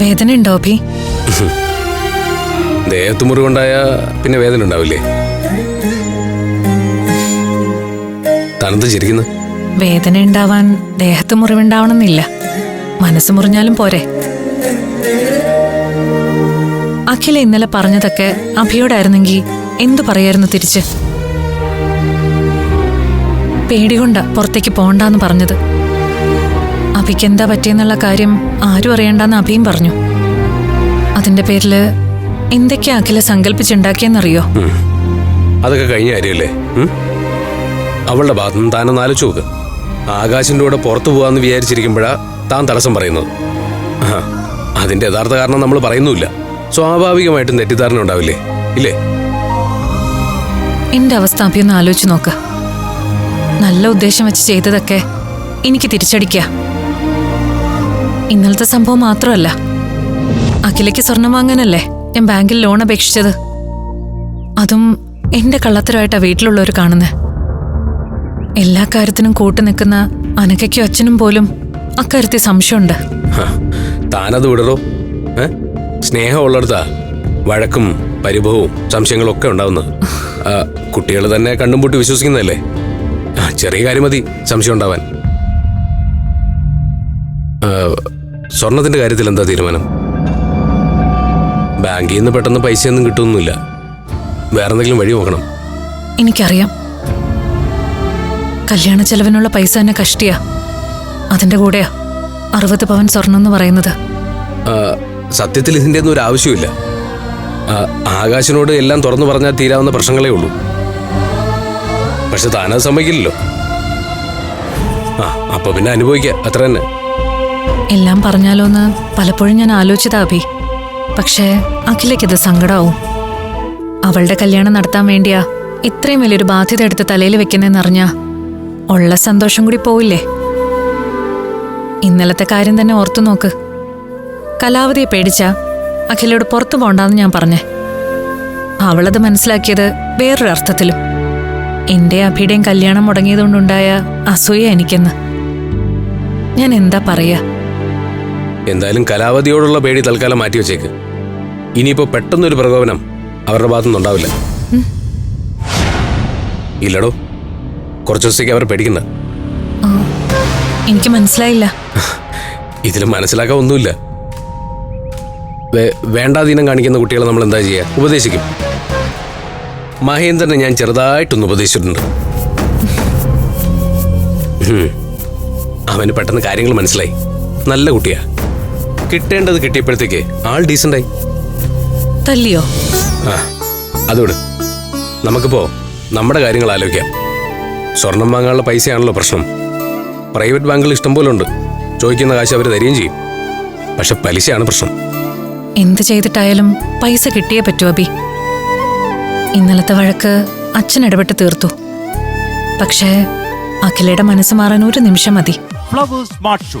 വേദന ഉണ്ടോ അഭി? ദേഹത്ത് മുറിവുണ്ടായ പിന്നെ വേദന ഉണ്ടാവില്ലേ? തണുത്ത് ചിരിക്കുന്നു. വേദന ഉണ്ടാവാൻ ദേഹത്ത് മുറിവുണ്ടാവണമെന്നില്ല മനസ്സ് മുറിഞ്ഞാലും പോരെ. അഖില ഇന്നലെ പറഞ്ഞതൊക്കെ അഭിയോടായിരുന്നെങ്കിൽ എന്തു പറയായിരുന്നു തിരിച്ച്? പേടികൊണ്ട പുറത്തേക്ക് പോണ്ടാന്ന് പറഞ്ഞത്. അഭിക്ക് എന്താ പറ്റിയെന്നുള്ള കാര്യം ആരും അറിയണ്ടെന്ന് അഭിയും പറഞ്ഞു. അതിന്റെ പേരിൽ എന്തൊക്കെ അഖില സങ്കല്പിച്ചുണ്ടാക്കിയെന്നറിയോ? അതൊക്കെ കഴിഞ്ഞ കാര്യല്ലേ? അവളുടെ ഭാഗത്ത് നിന്ന് താനൊന്ന് ആലോചിച്ച് നോക്ക്. ആകാശിന്റെ കൂടെ പുറത്തു പോകാന്ന് വിചാരിച്ചിരിക്കുമ്പോഴാ താൻ തടസ്സം പറയുന്നത്. അതിന്റെ യഥാർത്ഥ കാരണം നമ്മൾ പറയുന്നുമില്ല. സ്വാഭാവികമായിട്ടും തെറ്റിദ്ധാരണ ഉണ്ടാവില്ലേ? ഇല്ലേ? എന്റെ അവസ്ഥ അഭിയൊന്ന് ആലോചിച്ച് നോക്ക. നല്ല ഉദ്ദേശം വെച്ച് ചെയ്തതൊക്കെ എനിക്ക് തിരിച്ചടിക്ക. ഇന്നലത്തെ സംഭവം മാത്രമല്ല. അഖിലയ്ക്ക് സ്വർണം വാങ്ങാനല്ലേ ഞാൻ ബാങ്കിൽ ലോൺ അപേക്ഷിച്ചത്. അതും എന്റെ കള്ളത്തരമായിട്ടാ വീട്ടിലുള്ളവർ കാണുന്നത് എല്ലാ കാര്യത്തിനും കൂട്ടു നിൽക്കുന്ന അനക്കയ്ക്കും അച്ഛനും പോലും അക്കാര്യത്തിൽ സംശയമുണ്ട്. താനത് വിടറോ? സ്നേഹമുള്ളടത്താ വഴക്കും പരിഭവവും സംശയങ്ങളും ഒക്കെ ഉണ്ടാവുന്നത് കുട്ടികൾ തന്നെ കണ്ടുമുട്ടി വിശ്വസിക്കുന്നതല്ലേ? ചെറിയ കാര്യം മതി സംശയം ഉണ്ടാവാൻ. സ്വർണത്തിന്റെ കാര്യത്തിൽ എന്താ തീരുമാനം? ബാങ്കിൽ നിന്ന് പെട്ടെന്ന് പൈസയൊന്നും കിട്ടുന്നില്ല വേറെ എന്തെങ്കിലും വഴി നോക്കണം. എനിക്കറിയാം. കല്യാണ ചെലവിനുള്ള പൈസ തന്നെ കഷ്ടിയാ. അതിന്റെ കൂടെയാ അറുപത് പവൻ സ്വർണം എന്ന് പറയുന്നത്. സത്യത്തിൽ ഇതിന്റെ ഒന്നും ഒരു ആവശ്യമില്ല ആകാശിനോട് എല്ലാം തുറന്നു പറഞ്ഞാൽ തീരാവുന്ന പ്രശ്നങ്ങളേ ഉള്ളൂ. പക്ഷെ താനത് സമ്മതിക്കില്ലല്ലോ. ആ അപ്പൊ പിന്നെ അനുഭവിക്കുക അത്ര തന്നെ. എല്ലാം പറഞ്ഞാലോ എന്ന് പലപ്പോഴും ഞാൻ ആലോചിച്ചതാ അഭി. പക്ഷേ അഖിലയ്ക്കത് സങ്കടാവും. അവളുടെ കല്യാണം നടത്താൻ വേണ്ടിയാ ഇത്രയും വലിയൊരു ബാധ്യത എടുത്ത് തലയിൽ വെക്കുന്നതെന്നറിഞ്ഞാ ഉള്ള സന്തോഷം കൂടി പോവില്ലേ? ഇന്നലത്തെ കാര്യം തന്നെ ഓർത്തു നോക്ക്. കലാവതിയെ പേടിച്ച അഖിലയോട് പുറത്തു പോണ്ടാന്ന് ഞാൻ പറഞ്ഞേ. അവളത് മനസ്സിലാക്കിയത് വേറൊരു അർത്ഥത്തിലും. എന്റെ അഭിയുടെയും കല്യാണം മുടങ്ങിയതുകൊണ്ടുണ്ടായ അസൂയ എനിക്കെന്ന്. ഞാൻ എന്താ പറയാ? എന്തായാലും കലാവതിയോടുള്ള പേടി തൽക്കാലം മാറ്റി വെച്ചേക്ക്. ഇനിയിപ്പോ പെട്ടെന്നൊരു പ്രകോപനം അവരുടെ ഭാഗത്തുനിന്ന് ഉണ്ടാവില്ല ഇല്ലടോ. കുറച്ച് ദിവസത്തേക്ക് അവർ പേടിക്കണ്ട. എനിക്ക് മനസ്സിലായില്ല. ഇതിൽ മനസ്സിലാക്കാൻ ഒന്നുമില്ല. വേണ്ടാധീനം കാണിക്കുന്ന കുട്ടികളെ നമ്മൾ എന്താ ചെയ്യുക ഉപദേശിക്കും. മഹേന്ദ്രനെ ഞാൻ ചെറുതായിട്ടൊന്ന് ഉപദേശിച്ചിട്ടുണ്ട്. അവന് പെട്ടെന്ന് കാര്യങ്ങൾ മനസ്സിലായി. നല്ല കുട്ടിയാ. കിട്ടേണ്ടത് കിട്ടിയപ്പോഴത്തേക്ക് ആൾ ഡീസന്റായി തല്ലിയോ? ആ അതോട് നമുക്കിപ്പോ നമ്മുടെ കാര്യങ്ങൾ ആലോചിക്കാം. സ്വർണം വാങ്ങാനുള്ള പൈസയാണല്ലോ പ്രശ്നം. പ്രൈവറ്റ് ബാങ്കിൽ ഇഷ്ടംപോലെ ഉണ്ട്. ചോദിക്കുന്ന കാശ് അവർ തരികയും ചെയ്യും. പക്ഷെ പലിശയാണ് പ്രശ്നം. എന്ത് ചെയ്തിട്ടായാലും പൈസ കിട്ടിയേ പറ്റൂ അബി. ഇന്നലത്തെ വഴക്ക് അച്ഛൻ ഇടപെട്ട് തീർത്തു. പക്ഷേ അഖിലയുടെ മനസ്സ് മാറാൻ ഒരു നിമിഷം മതി. Flowers smart show.